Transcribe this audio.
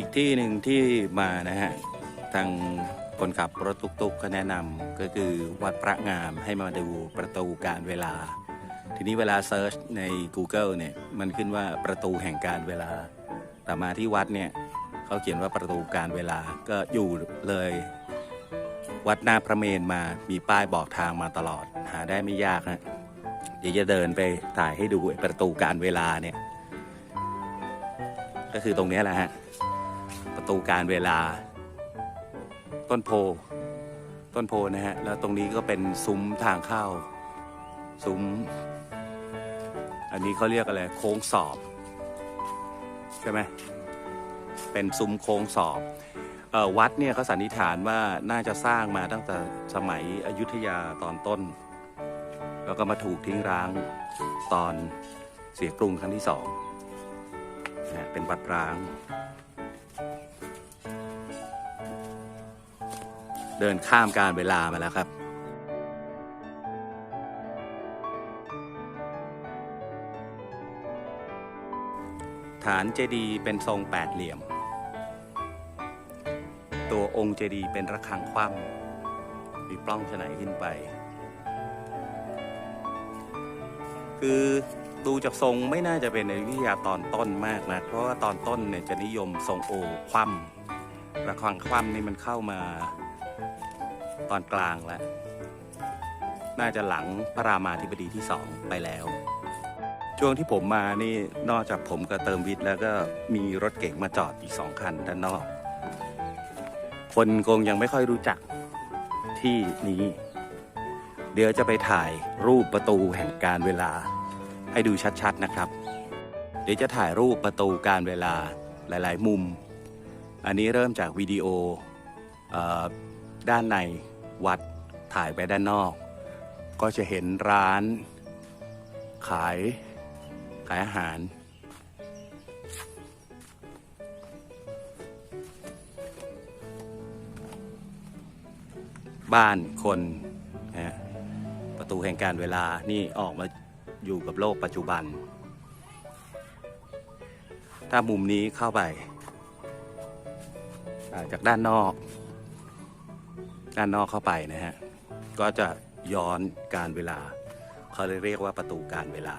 อีกที่หนึ่งที่มานะฮะทางคนขับรถตุกๆก็แนะนำก็คือวัดพระงามให้มาดูประตูการเวลา ทีนี้เวลาเซิร์ชใน Google เนี่ยมันขึ้นว่าประตูแห่งการเวลา แต่มาที่วัดเนี่ยเขาเขียนว่าประตูการเวลาก็อยู่เลย วัดหน้าพระเมนมามีป้ายบอกทางมาตลอด หาได้ไม่ยากนะเดี๋ยวจะเดินไปถ่ายให้ดูไอประตูการเวลาเนี่ยก็คือตรงนี้แหละฮะ ตูการเวลา ต้นโพ ต้นโพนะฮะ แล้วตรงนี้ก็เป็นซุ้มทางเข้า ซุ้ม อันนี้เขาเรียกอะไร โค้งสอบ ใช่ไหม เป็นซุ้มโค้งสอบออวัดเนี่ยเขาสันนิษฐานว่าน่าจะสร้างมาตั้งแต่สมัยอยุธยาตอนต้น แล้วก็มาถูกทิ้งร้างตอนเสียกรุงครั้งที่สองนะฮะเป็นวัดร้าง เดินข้ามการเวลามาแล้วครับ ฐานเจดีย์เป็นทรงแปดเหลี่ยม ตัวองค์เจดีย์เป็นระฆังคว่ำมีปล้องฉนัยขึ้นไป คือดูจากทรงไม่น่าจะเป็นในวิทยาตอนต้นมากนะ เพราะว่าตอนต้นเนี่ยจะนิยมทรงโอคว่ำระฆังคว่ำนี่มันเข้ามา ตอนกลางแล้ว น่าจะหลังพระรามาธิบดีที่สองไปแล้ว ช่วงที่ผมมานี่นอกจากผมกับเติมวิทย์แล้วก็มีรถเก๋งมาจอดอีกสองคันด้านนอก คนคงยังไม่ค่อยรู้จักที่นี้ เดี๋ยวจะไปถ่ายรูปประตูแห่งการเวลา ให้ดูชัดๆนะครับ เดี๋ยวจะถ่ายรูปประตูการเวลาหลาย ๆ มุม อันนี้เริ่มจากวิดีโอออด้านใน วัดถ่ายไปด้านนอก ก็จะเห็นร้าน ขาย ขายอาหาร บ้านคนนะฮะประตูแห่งการเวลานี่ออกมาอยู่กับโลกปัจจุบัน ถ้ามุมนี้เข้าไปจากด้านนอก ด้านนอกเข้าไปนะฮะ ก็จะย้อนการเวลา เขาเลยเรียกว่าประตูการเวลา